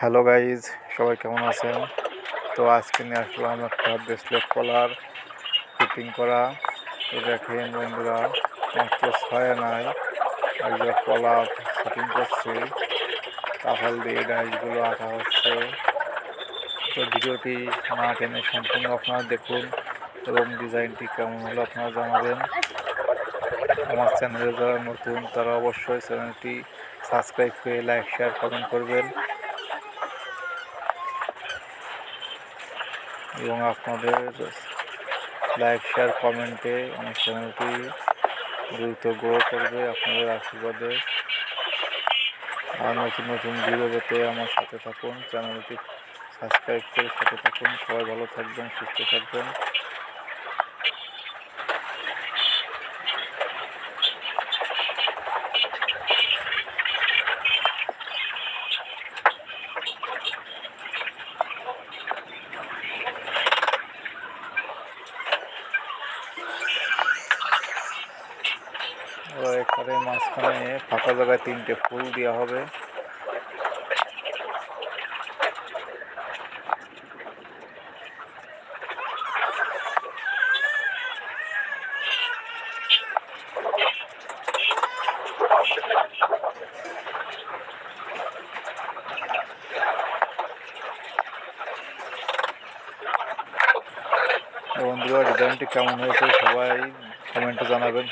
Hello guys সবাই কেমন আছেন? তো আজকে নিয়ে আসলাম একটা ব্রেসলেট কলার ফিটিং করা। দেখেন বন্ধুরা মাত্র ছয় নাই। এই যে কলা ফিটিং করছি। কাঁঠাল দিয়ে ডাইসগুলো আঁকা হচ্ছে। তো ভিডিওটি না টেনে সম্পূর্ণ আপনারা দেখুন এবং ডিজাইনটি কেমন হলো আপনারা জানাবেন। আমার চ্যানেলে যারা নতুন, তারা অবশ্যই চ্যানেলটি সাবস্ক্রাইব করে লাইক শেয়ার কমেন্ট করবেন। এবং আপনাদের লাইক শেয়ার কমেন্টে আমার চ্যানেলটি দ্রুত গ্রো করবে আপনাদের আশীর্বাদে। আর নতুন নতুন ভিডিও পেতে আমার সাথে থাকুন চ্যানেলটি সাবস্ক্রাইব করে সাথে থাকুন। সবাই ভালো থাকবেন, সুস্থ থাকবেন। এবার এখানে মাঝখানে ফাঁকা জায়গায় তিনটে ফুল দেওয়া হবে। বন্ধুরা, ডিজাইনটি কেমন হয়েছে সবাই কমেন্টে জানাবেন।